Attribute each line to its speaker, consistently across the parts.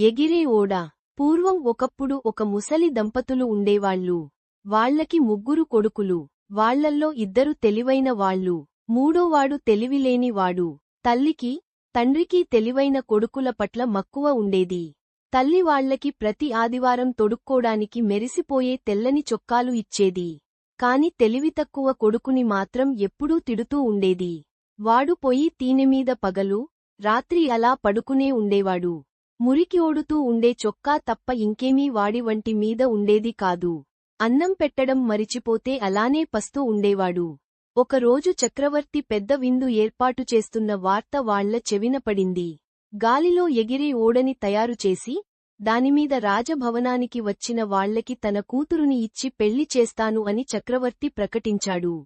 Speaker 1: ఎగిరే ఓడ. పూర్వం ఒకప్పుడు ఒక ముసలి దంపతులు ఉండేవాళ్ళు. వాళ్ళకి ముగ్గురు కొడుకులు. వాళ్ళల్లో ఇద్దరు తెలివైన వాళ్ళు. మూడోవాడు తెలివిలేనివాడు తల్లికి తండ్రికి తెలివైన కొడుకుల పట్ల మక్కువ ఉండేది. తల్లి వాళ్ళకి ప్రతి ఆదివారం తొడుక్కోడానికి మెరిసిపోయే తెల్లని చొక్కాలు ఇచ్చేది. కాని తెలివితక్కువ కొడుకుని మాత్రం ఎప్పుడూ తిడుతూ ఉండేది. వాడు పొయ్యి తీనెమీద పగలు రాత్రి అలా పడుకునే ఉండేవాడు. మురికి ఓడుతూ ఉండే చొక్కా తప్ప ఇంకేమీ వాడి వంటి మీద ఉండేది కాదు. అన్నం పెట్టడం మరిచిపోతే అలానే పస్తూ ఉండేవాడు. ఒకరోజు చక్రవర్తి పెద్ద విందు ఏర్పాటు చేస్తున్న వార్త వాళ్ళ చెవిన పడింది. గాలిలో ఎగిరే ఓడని తయారుచేసి దానిమీద రాజభవనానికి వచ్చిన వాళ్ళకి తన కూతురుని ఇచ్చి పెళ్ళి చేస్తాను అని చక్రవర్తి ప్రకటించాడు.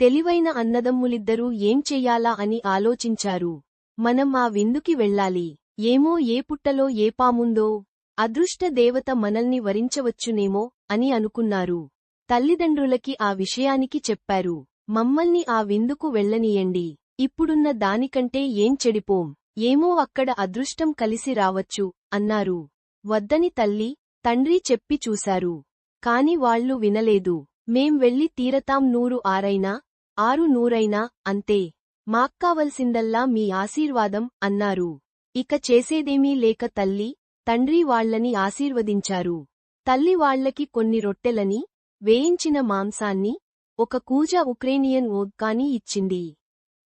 Speaker 1: తెలివైన అన్నదమ్ములిద్దరూ ఏం చెయ్యాలా అని ఆలోచించారు. మనం ఆ విందుకి వెళ్ళాలి. ఏమో ఏ పుట్టలో ఏ పాముందో అదృష్ట దేవత మనల్ని వరించవచ్చునేమో అని అనుకున్నారు. తల్లిదండ్రులకి ఆ విషయానికి చెప్పారు. మమ్మల్ని ఆ విందుకు వెళ్ళనీయండి. ఇప్పుడున్న దానికంటే ఏం చెడిపోం? ఏమో అక్కడ అదృష్టం కలిసి రావచ్చు అన్నారు. వద్దని తల్లి తండ్రి చెప్పి చూశారు. కాని వాళ్ళు వినలేదు. మేం వెళ్ళి తీరతాం నూరు ఆరైనా ఆరు నూరైనా అంతే. మాక్కావలసిందల్లా మీ ఆశీర్వాదం అన్నారు. ఇక చేసేదేమీ లేక తల్లి తండ్రి వాళ్ళని ఆశీర్వదించారు. తల్లి వాళ్ళకి కొన్ని రొట్టెలని వేయించిన మాంసాన్ని ఒక కూజ ఉక్రేనియన్ ఓద్కాని ఇచ్చింది.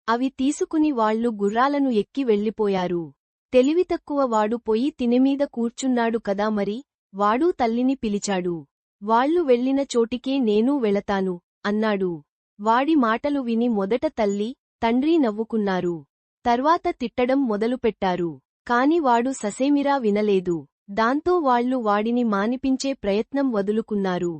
Speaker 1: అవి తీసుకుని వాళ్ళు గుర్రాలను ఎక్కి వెళ్ళిపోయారు. తెలివితక్కువ వాడు పొయ్యి తినెమీద కూర్చున్నాడు కదా మరి వాడూ తల్లిని పిలిచాడు. వాళ్ళు వెళ్ళిన చోటికే నేనూ వెళతాను అన్నాడు. వాడి మాటలు విని మొదట తల్లి తండ్రి నవ్వుకున్నారు. తర్వాత తిట్టడం మొదలుపెట్టారు. కాని వాడు ససేమిరా వినలేదు. దాంతో వాళ్ళు వాడిని మానిపించే ప్రయత్నం వదులుకున్నారు.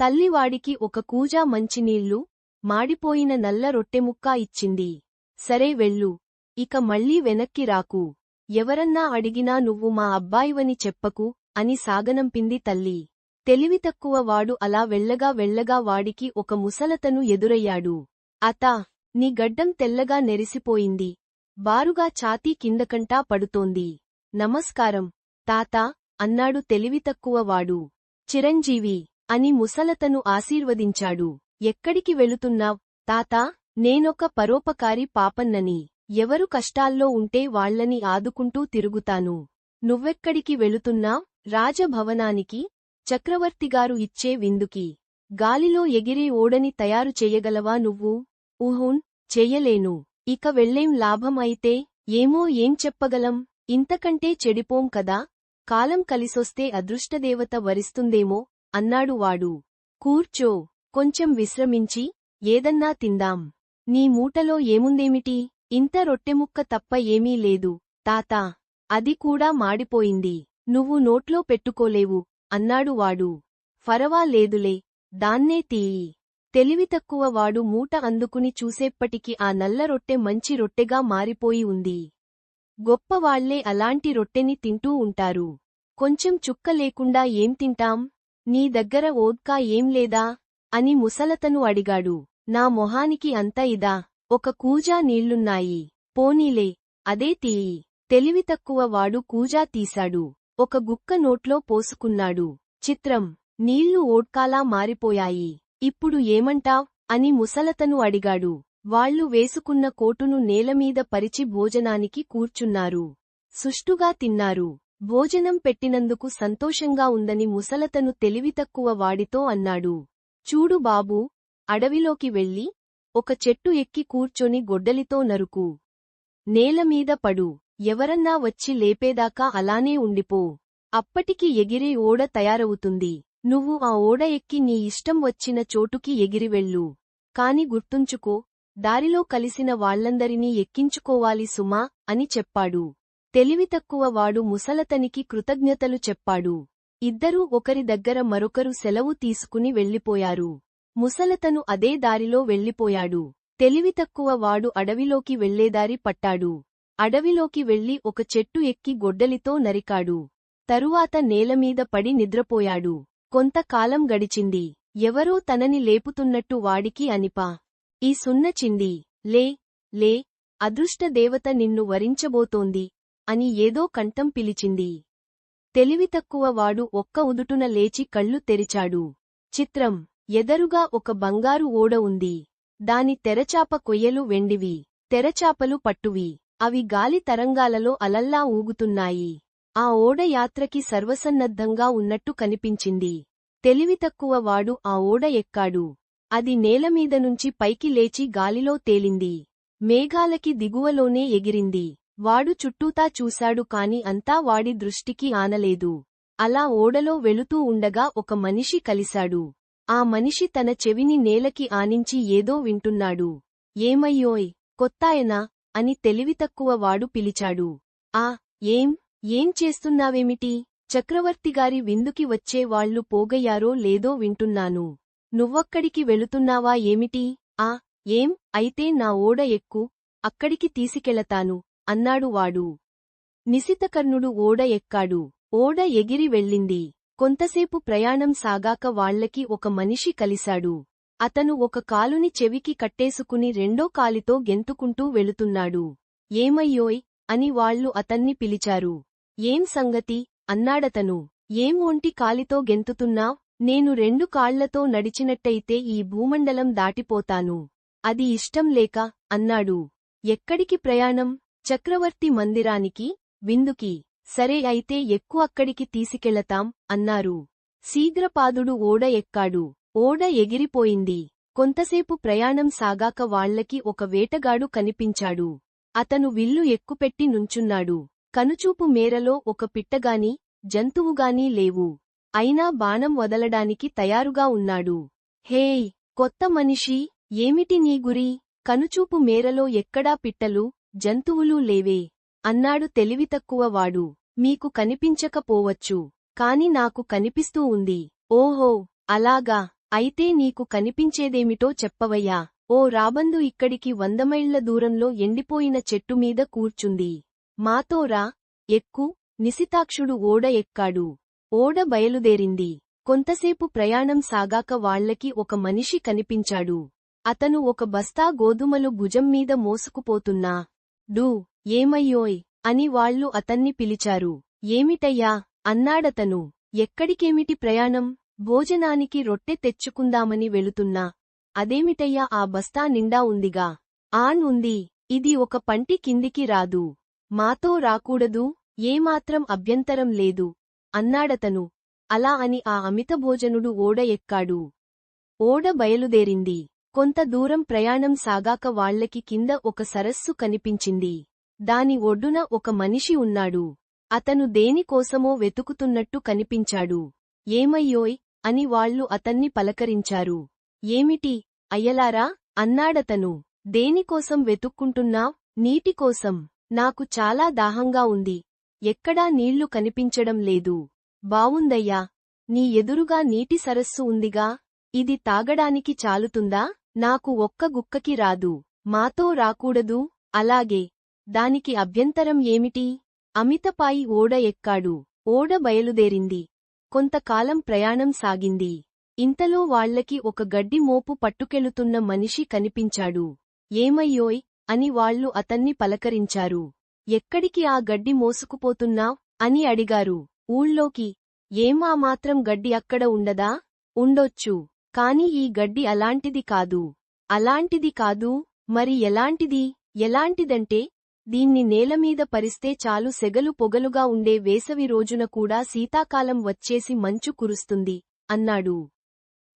Speaker 1: తల్లివాడికి ఒక కూజా మంచినీళ్ళు మాడిపోయిన నల్ల రొట్టెముక్కా ఇచ్చింది. సరే వెళ్ళు. ఇక మళ్ళీ వెనక్కి రాకు. ఎవరన్నా అడిగినా నువ్వు మా అబ్బాయివని చెప్పకు అని సాగనంపింది తల్లి. తెలివితక్కువ వాడు అలా వెళ్ళగా వెళ్ళగా వాడికి ఒక ముసలతను ఎదురయ్యాడు. అతా నీ గడ్డం తెల్లగా నెరిసిపోయింది. బారుగా ఛాతీ కిందకంటా పడుతోంది. నమస్కారం. తాతా అన్నాడు తెలివితక్కువవాడు. చిరంజీవి అని ముసలతను ఆశీర్వదించాడు. ఎక్కడికి వెళుతున్నావ్? తాతా నేనొక పరోపకారి పాపన్నని. ఎవరు కష్టాల్లో ఉంటే వాళ్ళని ఆదుకుంటూ తిరుగుతాను. నువ్వెక్కడికి వెళుతున్నావ్? రాజభవనానికి? చక్రవర్తిగారు ఇచ్చే విందుకి. గాలిలో ఎగిరే ఓడని తయారు చెయ్యగలవా నువ్వు? ఊహూన్ చెయ్యలేను ఇక వెళ్ళేం లాభం అయితే? ఏమో ఏం చెప్పగలం? ఇంతకంటే చెడిపోం కదా? కాలం కలిసొస్తే అదృష్టదేవత వరిస్తుందేమో? అన్నాడు వాడు. కూర్చో కొంచెం విశ్రమించి ఏదన్నా తిందాం. నీ మూటలో ఏముందేమిటి? ఇంత రొట్టెముక్క తప్ప ఏమీ లేదు. తాతా అది కూడా మాడిపోయింది. నువ్వు నోట్లో పెట్టుకోలేవు అన్నాడు వాడు. ఫరవాలేదులే దాన్నే తీయి. తెలివితక్కువ వాడు మూట అందుకుని చూసేప్పటికి ఆ నల్ల రొట్టె మంచి రొట్టెగా మారిపోయి ఉంది. గొప్పవాళ్ళే అలాంటి రొట్టెని తింటూ ఉంటారు. కొంచెం చుక్క లేకుండా ఏం తింటాం? నీ దగ్గర ఓద్కా ఏం లేదా? అని ముసలతను అడిగాడు. నా మొహానికి అంత ఇదా? ఒక కూజా నీళ్ళున్నాయి. పోనీలే అదే తీయి. తెలివితక్కువ వాడు కూజా తీశాడు. ఒక గుక్క నోట్లో పోసుకున్నాడు. చిత్రం నీళ్ళు ఓడ్కాలా మారిపోయాయి. ఇప్పుడు ఏమంటావ్? అని ముసలతను అడిగాడు. వాళ్ళు వేసుకున్న కోటును నేలమీద పరిచి భోజనానికి కూర్చున్నారు. సుష్టుగా తిన్నారు. భోజనం పెట్టినందుకు సంతోషంగా ఉందని ముసలతను తెలివితక్కువ వాడితో అన్నాడు. చూడు బాబూ అడవిలోకి వెళ్ళి ఒక చెట్టు ఎక్కి కూర్చొని గొడ్డలితో నరుకు. నేలమీద పడు. ఎవరన్నా వచ్చి లేపేదాకా అలానే ఉండిపో. అప్పటికి ఎగిరే ఓడ తయారవుతుంది. నువ్వు ఆ ఓడ ఎక్కి నీ ఇష్టం వచ్చిన చోటుకి ఎగిరివెళ్ళు కాని గుర్తుంచుకో దారిలో కలిసిన వాళ్ళందరినీ ఎక్కించుకోవాలి సుమా అని చెప్పాడు. తెలివితక్కువ వాడు ముసలతనికి కృతజ్ఞతలు చెప్పాడు. ఇద్దరూ ఒకరి దగ్గర మరొకరు సెలవు తీసుకుని వెళ్ళిపోయారు. ముసలతను అదే దారిలో వెళ్ళిపోయాడు. తెలివితక్కువ వాడు అడవిలోకి వెళ్ళేదారి పట్టాడు. అడవిలోకి వెళ్ళి ఒక చెట్టు ఎక్కి గొడ్డలితో నరికాడు. తరువాత నేలమీద పడి నిద్రపోయాడు. కొంతకాలం గడిచింది. ఎవరో తనని లేపుతున్నట్టు వాడికి అనిపా. ఈ సున్నచింది లే లే అదృష్టదేవత నిన్ను వరించబోతోంది అని ఏదో కంఠం పిలిచింది. తెలివితక్కువ వాడు ఒక్క ఉదుటున లేచి కళ్ళు తెరిచాడు. చిత్రం ఎదరుగా ఒక బంగారు ఓడ ఉంది. దాని తెరచాప కొయ్యలు వెండివి తెరచాపలు పట్టువి. అవి గాలి తరంగాలలో అలల్లా ఊగుతున్నాయి. ఆ ఓడ యాత్రకి సర్వసన్నద్ధంగా ఉన్నట్టు కనిపించింది. తెలివితక్కువ వాడు ఆ ఓడ ఎక్కాడు. అది నేలమీద నుంచి పైకి లేచి గాలిలో తేలింది. మేఘాలకి దిగువలోనే ఎగిరింది. వాడు చుట్టూతా చూశాడు కాని అంతా వాడి దృష్టికి ఆనలేదు. అలా ఓడలో వెళుతూ ఉండగా ఒక మనిషి కలిశాడు. ఆ మనిషి తన చెవిని నేలకి ఆనించి ఏదో వింటున్నాడు. ఏమయ్యోయ్ కొత్తాయనా అని తెలివితక్కువ వాడు పిలిచాడు. ఆ ఏం? ఏం చేస్తున్నావేమిటి? చక్రవర్తిగారి విందుకి వచ్చే వాళ్ళు పోగయ్యారో లేదో వింటున్నాను. నువ్వక్కడికి వెళుతున్నావా ఏమిటి? ఆ ఏం? అయితే నా ఓడ ఎక్కు. అక్కడికి తీసికెళతాను అన్నాడు వాడు. నిశితకర్ణుడు ఓడ ఎక్కాడు. ఓడ ఎగిరి వెళ్ళింది. కొంతసేపు ప్రయాణం సాగాక వాళ్ళకి ఒక మనిషి కలిశాడు. అతను ఒక కాలుని చెవికి కట్టేసుకుని రెండో కాలితో గెంతుకుంటూ వెళుతున్నాడు. ఏమయ్యోయ్? అని వాళ్ళు అతన్ని పిలిచారు. ఏం సంగతి? అన్నాడతను. ఏం ఒంటి కాలితో గెంతుతున్నావ్? నేను రెండు కాళ్ళతో నడిచినట్టయితే ఈ భూమండలం దాటిపోతాను. అది ఇష్టం లేక అన్నాడు. ఎక్కడికి ప్రయాణం? చక్రవర్తి మందిరానికి? విందుకి. సరే అయితే ఎక్కువ అక్కడికి తీసుకెళతాం అన్నారు. శీఘ్రపాదుడు ఓడ ఎక్కాడు. ఓడ ఎగిరిపోయింది. కొంతసేపు ప్రయాణం సాగాక వాళ్ళకి ఒక వేటగాడు కనిపించాడు. అతను విల్లు ఎక్కుపెట్టి నుంచున్నాడు. కనుచూపు మేరలో ఒక పిట్టగాని జంతువుగాని లేవు. అయినా బాణం వదలడానికి తయారుగా ఉన్నాడు. హేయ్ కొత్త మనిషి ఏమిటి నీ గురి? కనుచూపు మేరలో ఎక్కడా పిట్టలు జంతువులు లేవే. అన్నాడు తెలివితక్కువ వాడు. మీకు కనిపించకపోవచ్చు. కాని నాకు కనిపిస్తూ ఉంది. ఓహో అలాగా. అయితే నీకు కనిపించేదేమిటో చెప్పవయ్యా. ఓ రాబందు ఇక్కడికి వందమైళ్ళ దూరంలో ఎండిపోయిన చెట్టుమీద కూర్చుంది. మాతోరా ఎక్కు నిశితాక్షుడు ఓడ ఎక్కాడు. ఓడ బయలుదేరింది. కొంతసేపు ప్రయాణం సాగాక వాళ్ళకి ఒక మనిషి కనిపించాడు. అతను ఒక బస్తా గోధుమలు భుజం మీద మోసుకుపోతున్నా. డూ ఏమయ్యోయ్ అని వాళ్ళు అతన్ని పిలిచారు. ఏమిటయ్యా అన్నాడతను. ఎక్కడికేమిటి ప్రయాణం? భోజనానికి రొట్టె తెచ్చుకుందామని వెళుతున్నా. అదేమిటయ్యా ఆ బస్తా నిండా ఉందిగా? ఆన్ ఉంది. ఇది ఒక పంటి కిందికి రాదు. మాతో రాకూడదు ఏమాత్రం అభ్యంతరం లేదు అన్నాడతను. అలా అని ఆ అమితభోజనుడు ఓడ ఎక్కాడు. ఓడ బయలుదేరింది. కొంత దూరం ప్రయాణం సాగాక వాళ్ళకి కింద ఒక సరస్సు కనిపించింది. దాని ఒడ్డున ఒక మనిషి ఉన్నాడు. అతను దేనికోసమో వెతుకుతున్నట్టు కనిపించాడు. ఏమయ్యోయ్? అని వాళ్ళు అతన్ని పలకరించారు. ఏమిటి? అయ్యలారా? అన్నాడతను. దేనికోసం వెతుక్కుంటున్నావ్? నీటికోసం నాకు చాలా దాహంగా ఉంది. ఎక్కడా నీళ్ళు కనిపించడం లేదు. బావుందయ్యా నీ ఎదురుగా నీటి సరస్సు ఉందిగా ఇది తాగడానికి చాలుతుందా? నాకు ఒక్క గుక్కకి రాదు. మాతో రాకూడదు. అలాగే దానికి అభ్యంతరం ఏమిటి? అమితపాయి ఓడ ఎక్కాడు. ఓడ బయలుదేరింది. కొంతకాలం ప్రయాణం సాగింది. ఇంతలో వాళ్ళకి ఒక గడ్డి మోపు పట్టుకెళుతున్న మనిషి కనిపించాడు. ఏమయ్యోయ్ అని వాళ్ళు అతన్ని పలకరించారు. ఎక్కడికి ఆ గడ్డి మోసుకుపోతున్నావ్? అని అడిగారు. ఊళ్ళోకి. ఏమా మాత్రం గడ్డి అక్కడ ఉండదా? ఉండొచ్చు. కాని ఈ గడ్డి అలాంటిది కాదు. అలాంటిది కాదు? మరి ఎలాంటిది? ఎలాంటిదంటే దీన్ని నేలమీద పరిస్తే చాలు సెగలు పొగలుగా ఉండే వేసవి రోజున కూడా శీతాకాలం వచ్చేసి మంచు కురుస్తుంది అన్నాడు.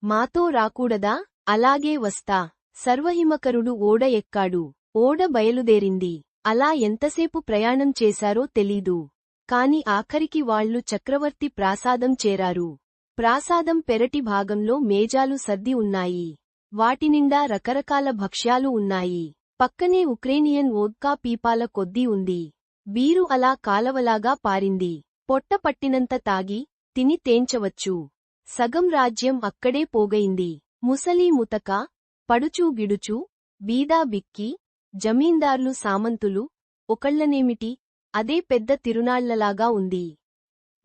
Speaker 1: మాతో రాకూడదా? అలాగే వస్తా. సర్వహిమకరుడు ఓడ ఎక్కాడు. ఓడ బయలుదేరింది. అలా ఎంతసేపు ప్రయాణం చేశారో తెలీదు. కాని ఆఖరికి వాళ్ళు చక్రవర్తి ప్రాసాదం చేరారు. ప్రాసాదం పెరటి భాగంలో మేజాలు సర్ది ఉన్నాయి. వాటినిండా రకరకాల భక్ష్యాలు ఉన్నాయి. పక్కనే ఉక్రేనియన్ వోద్కా పీపాల కొద్దీ ఉంది. బీరు అలా కాలవలాగా పారింది. పొట్ట పట్టినంత తాగి తిని తేంచవచ్చు. సగం రాజ్యం అక్కడే పోగయింది ముసలీ ముతక పడుచూ గిడుచూ బీదా బిక్కి జమీందార్లు సామంతులు ఒకళ్ళనేమిటి అదే పెద్ద తిరునాళ్ళలాగా ఉంది.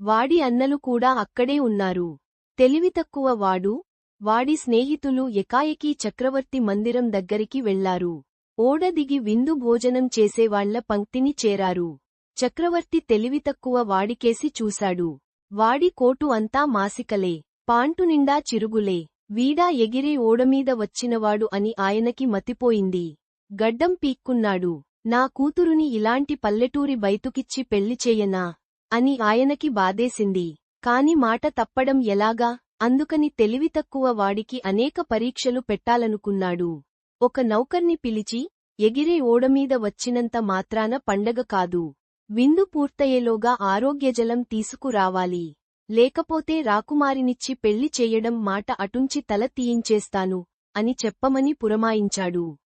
Speaker 1: వాడి అన్నలు కూడా అక్కడే ఉన్నారు. తెలివితక్కువ వాడు వాడి స్నేహితులు ఎకాయకీ చక్రవర్తి మందిరం దగ్గరికి వెళ్ళారు. ఓడ దిగి విందు భోజనం చేసేవాళ్ళ పంక్తిని చేరారు. చక్రవర్తి తెలివితక్కువ వాడికేసి చూశాడు. వాడి కోటు అంతా మాసికలే పాంటు నిండా చిరుగులే. వీడా ఎగిరే ఓడమీద వచ్చినవాడు అని ఆయనకి మతిపోయింది. గడ్డం పీక్కున్నాడు. నా కూతురుని ఇలాంటి పల్లెటూరి బైతుకిచ్చి పెళ్ళి చేయనా? అని ఆయనకి బాధేసింది. కాని మాట తప్పడం ఎలాగా? అందుకని తెలివితక్కువ వాడికి అనేక పరీక్షలు పెట్టాలనుకున్నాడు. ఒక నౌకర్ని పిలిచి ఎగిరే ఓడమీద వచ్చినంత మాత్రాన పండగ కాదు. విందు పూర్తయ్యేలోగా ఆరోగ్యజలం తీసుకురావాలి. లేకపోతే రాకుమారినిచ్చి పెళ్ళి చేయడం మాట అటుంచి తల తీయించేస్తాను అని చెప్పమని పురమాయించాడు.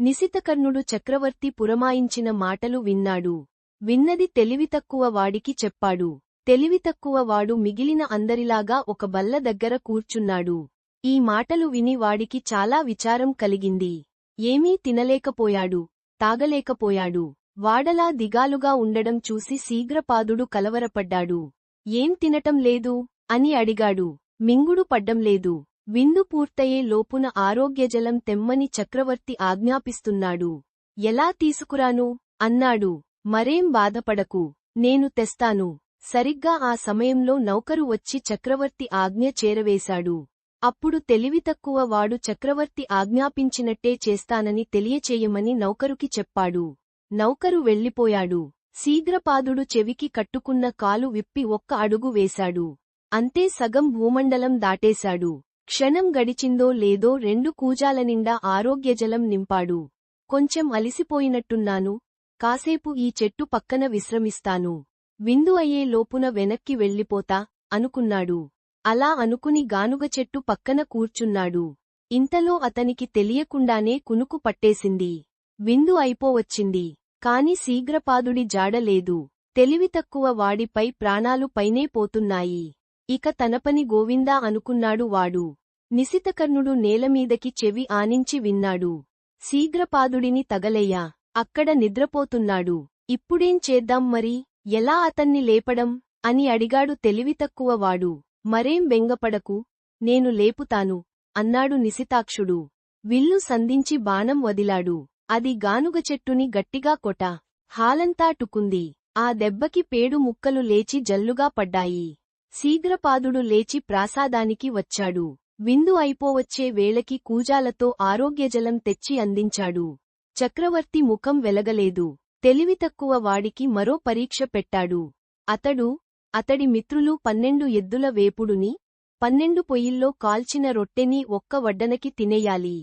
Speaker 1: నిశితకర్ణుడు చక్రవర్తి పురమాయించిన మాటలు విన్నాడు. విన్నది తెలివితక్కువ వాడికి చెప్పాడు. తెలివితక్కువ వాడు మిగిలిన అందరిలాగా ఒక బల్ల దగ్గర కూర్చున్నాడు. ఈ మాటలు విని వాడికి చాలా విచారం కలిగింది. ఏమీ తినలేకపోయాడు. తాగలేకపోయాడు. వాడలా దిగాలుగా ఉండడం చూసి శీఘ్రపాదుడు కలవరపడ్డాడు. ఏం తినటం లేదు? అని అడిగాడు. మింగుడు పడ్డం లేదు. విందు పూర్తయ్యే లోపున ఆరోగ్యజలం తెమ్మని చక్రవర్తి ఆజ్ఞాపిస్తున్నాడు. ఎలా తీసుకురాను అన్నాడు. మరేం బాధపడకు. నేను తెస్తాను. సరిగ్గా ఆ సమయంలో నౌకరు వచ్చి చక్రవర్తి ఆజ్ఞ చేరవేశాడు. అప్పుడు తెలివితక్కువ వాడు చక్రవర్తి ఆజ్ఞాపించినట్టే చేస్తానని తెలియచేయమని నౌకరుకి చెప్పాడు. నౌకరు వెళ్ళిపోయాడు. శీఘ్రపాదుడు చెవికి కట్టుకున్న కాలు విప్పి ఒక్క అడుగు వేశాడు. అంతే సగం భూమండలం దాటేశాడు. క్షణం గడిచిందో లేదో రెండు కూజాల నిండా ఆరోగ్యజలం నింపాడు. కొంచెం అలిసిపోయినట్టున్నాను. కాసేపు ఈ చెట్టు పక్కన విశ్రమిస్తాను. విందు అయ్యే లోపున వెనక్కి వెళ్ళిపోతా అనుకున్నాడు. అలా అనుకుని గానుగ చెట్టు పక్కన కూర్చున్నాడు. ఇంతలో అతనికి తెలియకుండానే కునుకు పట్టేసింది. విందు అయిపోవచ్చింది. కాని శీఘ్రపాదుడి జాడలేదు తెలివితక్కువ వాడిపై ప్రాణాలు పైనే పోతున్నాయి. ఇక తనపని గోవిందా అనుకున్నాడు వాడు. నిశితకర్ణుడు నేలమీదకి చెవి ఆనించి విన్నాడు. శీఘ్రపాదుడిని తగలయ్యా. అక్కడ నిద్రపోతున్నాడు. ఇప్పుడేం చేద్దాం మరి? ఎలా అతన్ని లేపడం? అని అడిగాడు తెలివితక్కువ వాడు. మరేం బెంగపడకు? నేను లేపుతాను అన్నాడు నిశితాక్షుడు. విల్లు సంధించి బాణం వదిలాడు. అది గానుగ చెట్టుని గట్టిగా కొట. హాలంతాటుకుంది ఆ దెబ్బకి పేడు ముక్కలు లేచి జల్లుగా పడ్డాయి. శీఘ్రపాదుడు లేచి ప్రాసాదానికి వచ్చాడు. విందు అయిపోవచ్చే వేళకి కూజాలతో ఆరోగ్యజలం తెచ్చి అందించాడు. చక్రవర్తి ముఖం వెలగలేదు. తెలివితక్కువ వాడికి మరో పరీక్ష పెట్టాడు. అతడు అతడి మిత్రులు పన్నెండు ఎద్దుల వేపుడుని పన్నెండు పొయ్యిల్లో కాల్చిన రొట్టెని ఒక్క వడ్డనకి తినేయాలి.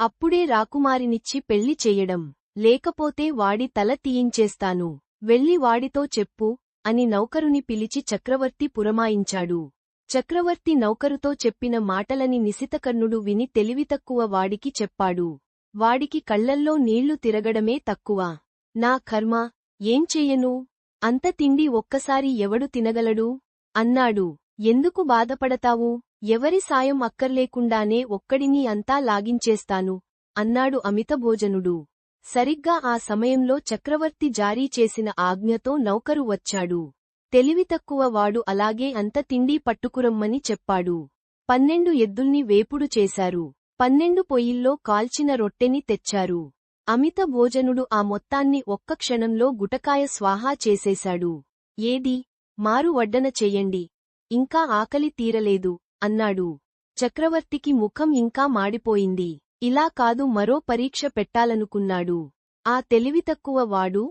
Speaker 1: అప్పుడే రాకుమారినిచ్చి పెళ్ళి చెయ్యడం లేకపోతే వాడి తల తీయించేస్తాను. వెళ్ళి వాడితో చెప్పు. అని నౌకరుని పిలిచి చక్రవర్తి పురమాయించాడు. చక్రవర్తి నౌకరుతో చెప్పిన మాటలని నిశితకర్ణుడు విని తెలివితక్కువ వాడికి చెప్పాడు. వాడికి కళ్ళల్లో నీళ్ళు తిరగడమే తక్కువ. నా కర్మ ఏం చెయ్యను? అంత తిండి ఒక్కసారి ఎవడు తినగలడు? అన్నాడు. ఎందుకు బాధపడతావు? ఎవరి సాయం అక్కర్లేకుండానే ఒక్కడిని అంతా లాగించేస్తాను? అన్నాడు అమితభోజనుడు. సరిగ్గా ఆ సమయంలో చక్రవర్తి జారీ చేసిన ఆజ్ఞతో నౌకరు వచ్చాడు. తెలివితక్కువ వాడు అలాగే అంత తిండి పట్టుకురమ్మని చెప్పాడు. పన్నెండు ఎద్దుల్ని వేపుడు చేశారు. పన్నెండు పొయ్యిల్లో కాల్చిన రొట్టెని తెచ్చారు. అమిత భోజనుడు ఆ మొత్తాన్ని ఒక్క క్షణంలో గుటకాయ స్వాహా చేసేశాడు. ఏది? మారు వడ్డన చెయ్యండి ఇంకా ఆకలి తీరలేదు అన్నాడు. చక్రవర్తికి ముఖం ఇంకా మాడిపోయింది. ఇలా కాదు మరో పరీక్ష పెట్టాలనుకున్నాడు. ఆ తెలివితక్కువ వాడు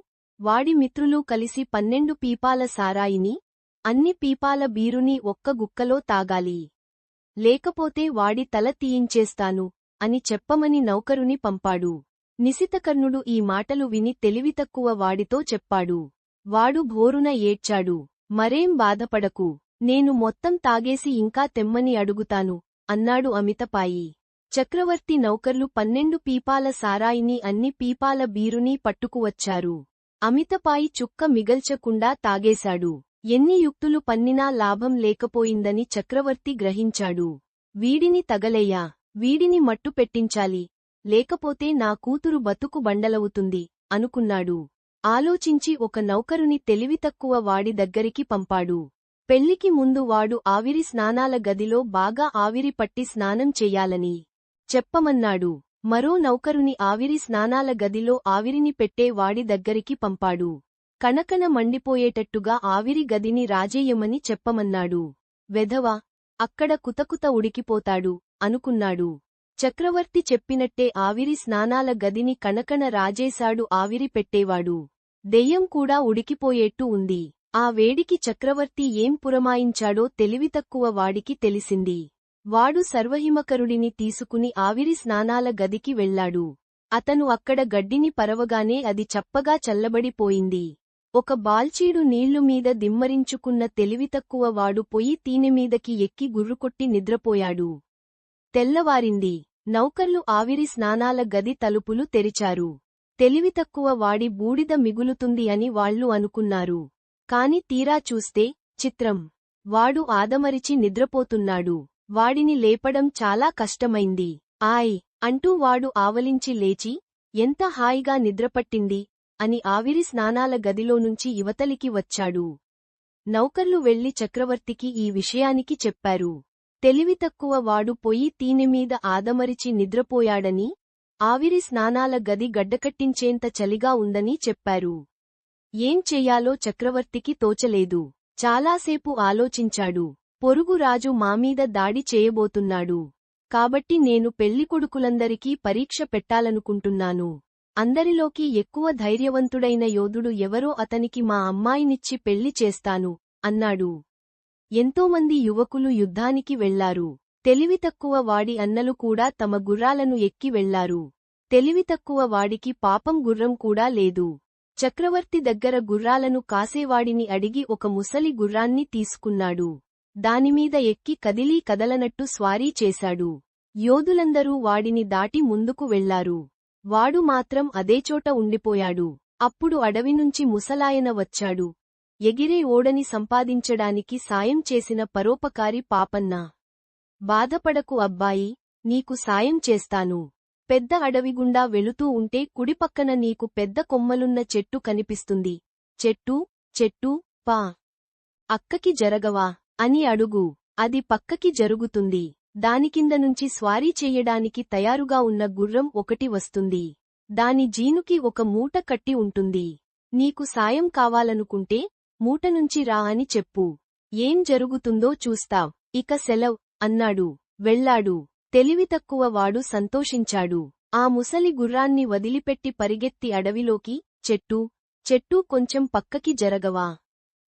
Speaker 1: వాడి మిత్రులు కలిసి పన్నెండు పీపాల సారాయిని అన్ని పీపాల బీరుని ఒక్క గుక్కలో తాగాలి. లేకపోతే వాడి తల తీయించేస్తాను అని చెప్పమని నౌకరుని పంపాడు. నిశితకర్ణుడు ఈ మాటలు విని తెలివితక్కువ వాడితో చెప్పాడు. వాడు భోరున ఏడ్చాడు. మరేం బాధపడకు. నేను మొత్తం తాగేసి ఇంకా తెమ్మని అడుగుతాను అన్నాడు అమితపాయి. చక్రవర్తి నౌకర్లు పన్నెండు పీపాల సారాయిని అన్ని పీపాల బీరుని పట్టుకువచ్చారు అమితపాయి చుక్క మిగల్చకుండా తాగేశాడు. ఎన్ని యుక్తులు పన్నినా లాభం లేకపోయిందని చక్రవర్తి గ్రహించాడు. వీడిని తగలయ్యా. వీడిని మట్టు పెట్టించాలి. లేకపోతే నా కూతురు బతుకు బండలవుతుంది అనుకున్నాడు. ఆలోచించి ఒక నౌకరుని తెలివితక్కువ వాడి దగ్గరికి పంపాడు. పెళ్ళికి ముందు వాడు ఆవిరి స్నానాల గదిలో బాగా ఆవిరి పట్టి స్నానం చెయ్యాలని చెప్పమన్నాడు. మరో నౌకరుని ఆవిరి స్నానాల గదిలో ఆవిరిని పెట్టే వాడి దగ్గరికి పంపాడు. కణకణ మండిపోయేటట్టుగా ఆవిరి గదిని రాజేయమని చెప్పమన్నాడు. వెధవ అక్కడ కుతకుత ఉడికిపోతాడు అనుకున్నాడు. చక్రవర్తి చెప్పినట్టే ఆవిరి స్నానాల గదిని కణకణ రాజేశాడు ఆవిరి పెట్టేవాడు. దెయ్యం కూడా ఉడికిపోయేట్టు ఉంది. ఆ వేడికి చక్రవర్తి ఏం పురమాయించాడో తెలివితక్కువ వాడికి తెలిసింది. వాడు సర్వహిమకరుడిని తీసుకుని ఆవిరి స్నానాల గదికి వెళ్ళాడు అతను అక్కడ గడ్డిని పరవగానే అది చప్పగా చల్లబడిపోయింది. ఒక బాల్చీడు నీళ్ళు మీద దిమ్మరించుకున్న తెలివితక్కువ వాడు పొయ్యి తీనెమీదకి ఎక్కి గుర్రుకొట్టి నిద్రపోయాడు. తెల్లవారింది. నౌకర్లు ఆవిరి స్నానాల గది తలుపులు తెరిచారు. తెలివితక్కువ వాడి బూడిద మిగులుతుంది అని వాళ్ళు అనుకున్నారు. కాని తీరా చూస్తే చిత్రం. వాడు ఆదమరిచి నిద్రపోతున్నాడు. వాడిని లేపడం చాలా కష్టమైంది. ఆయ్ అంటూ వాడు ఆవలించి లేచి ఎంత హాయిగా నిద్రపట్టింది అని ఆవిరి స్నానాల గదిలోనుంచి యువతలికి వచ్చాడు. నౌకర్లు వెళ్ళి చక్రవర్తికి ఈ విషయానికి చెప్పారు. తెలివితక్కువ వాడు పొయ్యి తీనెమీద ఆదమరిచి నిద్రపోయాడని ఆవిరి స్నానాల గది గడ్డకట్టించేంత చలిగా ఉందని చెప్పారు. ఏం చెయ్యాలో చక్రవర్తికి తోచలేదు. చాలాసేపు ఆలోచించాడు. పొరుగురాజు మామీద దాడి చేయబోతున్నాడు. కాబట్టి నేను పెళ్ళికొడుకులందరికీ పరీక్ష పెట్టాలనుకుంటున్నాను. అందరిలోకి ఎక్కువ ధైర్యవంతుడైన యోధుడు ఎవరో అతనికి మా అమ్మాయినిచ్చి పెళ్ళి చేస్తాను అన్నాడు. ఎంతోమంది యువకులు యుద్ధానికి వెళ్ళారు. తెలివితక్కువ వాడి అన్నలు కూడా తమ గుర్రాలను ఎక్కి వెళ్ళారు. తెలివితక్కువ వాడికి పాపం గుర్రం కూడా లేదు. చక్రవర్తి దగ్గర గుర్రాలను కాసేవాడిని అడిగి ఒక ముసలి గుర్రాన్ని తీసుకున్నాడు. దానిమీద ఎక్కి కదిలీ కదలనట్టు స్వారీ చేశాడు. యోధులందరూ వాడిని దాటి ముందుకు వెళ్ళారు. వాడు మాత్రం అదేచోట ఉండిపోయాడు. అప్పుడు అడవినుంచి ముసలాయన వచ్చాడు. ఎగిరే ఓడని సంపాదించడానికి సాయం చేసిన పరోపకారి పాపన్న. బాధపడకు అబ్బాయి నీకు సాయం చేస్తాను. పెద్ద అడవిగుండా వెళుతూ ఉంటే కుడిపక్కన నీకు పెద్ద కొమ్మలున్న చెట్టు కనిపిస్తుంది. చెట్టు చెట్టు పా. అక్కకి జరగవా? అని అడుగు. అది పక్కకి జరుగుతుంది. దానికింద నుంచి స్వారీ చెయ్యడానికి తయారుగా ఉన్న గుర్రం ఒకటి వస్తుంది. దాని జీనుకి ఒక మూట కట్టి ఉంటుంది. నీకు సాయం కావాలనుకుంటే మూట నుంచి రా అని చెప్పు. ఏం జరుగుతుందో చూస్తావ్ ఇక సెలవ్. అన్నాడు. వెళ్ళాడు తెలివితక్కువ వాడు సంతోషించాడు. ఆ ముసలి గుర్రాన్ని వదిలిపెట్టి పరిగెత్తి అడవిలోకి చెట్టు చెట్టు కొంచెం పక్కకి జరగవా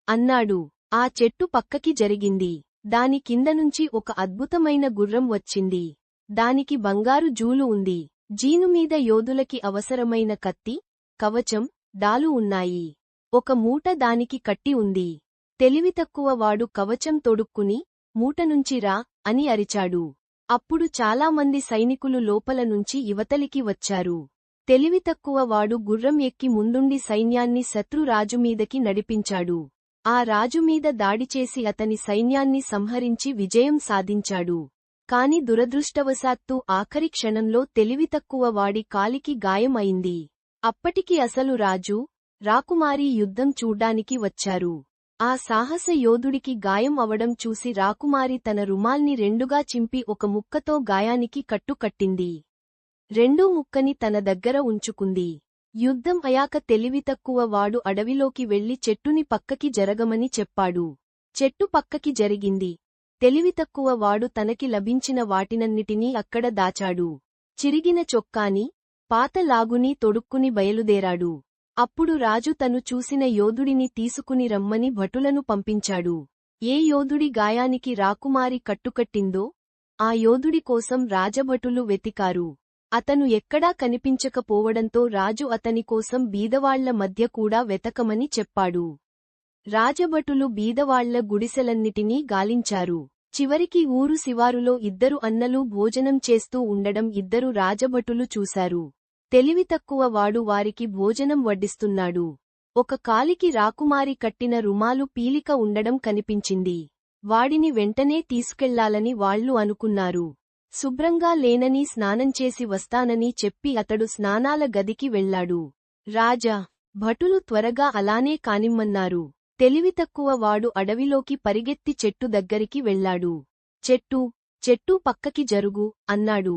Speaker 1: అన్నాడు. ఆ చెట్టు పక్కకి జరిగింది. దాని కింద నుంచి ఒక అద్భుతమైన గుర్రం వచ్చింది. దానికి బంగారు జూలు ఉంది. జీనుమీద యోధులకి అవసరమైన కత్తి కవచం డాలు ఉన్నాయి. ఒక మూట దానికి కట్టి ఉంది. తెలివితక్కువ వాడు కవచం తొడుక్కుని మూట నుంచి రా అని అరిచాడు. అప్పుడు చాలామంది సైనికులు లోపల నుంచి యువతలికి వచ్చారు. తెలివితక్కువ వాడు గుర్రం ఎక్కి ముందుండి సైన్యాన్ని శత్రురాజుమీదకి నడిపించాడు. ఆ రాజుమీద దాడిచేసి అతని సైన్యాన్ని సంహరించి విజయం సాధించాడు. కాని దురదృష్టవశాత్తు ఆఖరి క్షణంలో తెలివితక్కువ వాడి కాలికి గాయం అయింది అప్పటికి అసలు రాజు రాకుమారి యుద్ధం చూడ్డానికి వచ్చారు. ఆ సాహస యోధుడికి గాయం అవడం చూసి రాకుమారి తన రుమాల్ని రెండుగా చింపి ఒక ముక్కతో గాయానికి కట్టుకట్టింది. రెండూ ముక్కని తన దగ్గర ఉంచుకుంది. యుద్ధం అయాక తెలివితక్కువ వాడు అడవిలోకి వెళ్ళి చెట్టుని పక్కకి జరగమని చెప్పాడు. చెట్టు పక్కకి జరిగింది. తెలివితక్కువ వాడు తనకి లభించిన వాటినన్నిటినీ అక్కడ దాచాడు. చిరిగిన చొక్కాని పాత లాగుని తొడుక్కుని బయలుదేరాడు. అప్పుడు రాజు తను చూసిన యోధుడిని తీసుకుని రమ్మని భటులను పంపించాడు. ఏ యోధుడి గాయానికి రాకుమారి కట్టుకట్టిందో ఆ యోధుడి కోసం రాజభటులు వెతికారు. అతను ఎక్కడా కనిపించకపోవడంతో రాజు అతని కోసం బీదవాళ్ళ మధ్య కూడా వెతకమని చెప్పాడు. రాజభటులు బీదవాళ్ళ గుడిసెలన్నిటినీ గాలించారు. చివరికి ఊరు శివారులో ఇద్దరు అన్నలు భోజనం చేస్తూ ఉండడం ఇద్దరు రాజభటులు చూశారు. తెలివితక్కువ వాడు వారికి భోజనం వడ్డిస్తున్నాడు. ఒక కాలికి రాకుమారి కట్టిన రుమాలు పీలిక ఉండడం కనిపించింది. వాడిని వెంటనే తీసుకెళ్ళాలని వాళ్ళు అనుకున్నారు. శుభ్రంగా లేనని స్నానం చేసి వస్తానని చెప్పి అతడు స్నానాల గదికి వెళ్ళాడు రాజా భటులు త్వరగా అలానే కానిమ్మన్నారు. తెలివితక్కువ వాడు అడవిలోకి పరిగెత్తి చెట్టు దగ్గరికి వెళ్ళాడు చెట్టు చెట్టు పక్కకి జరుగు అన్నాడు.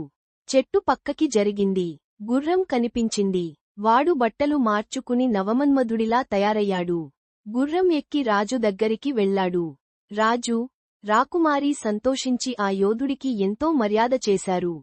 Speaker 1: చెట్టు పక్కకి జరిగింది. గుర్రం కనిపించింది. వాడు బట్టలు మార్చుకుని నవమన్మధుడిలా తయారయ్యాడు. గుర్రం ఎక్కి రాజు దగ్గరికి వెళ్ళాడు. రాజు రాకుమారి సంతోషించి ఆ యోధుడికి ఎంతో మర్యాద చేశారు.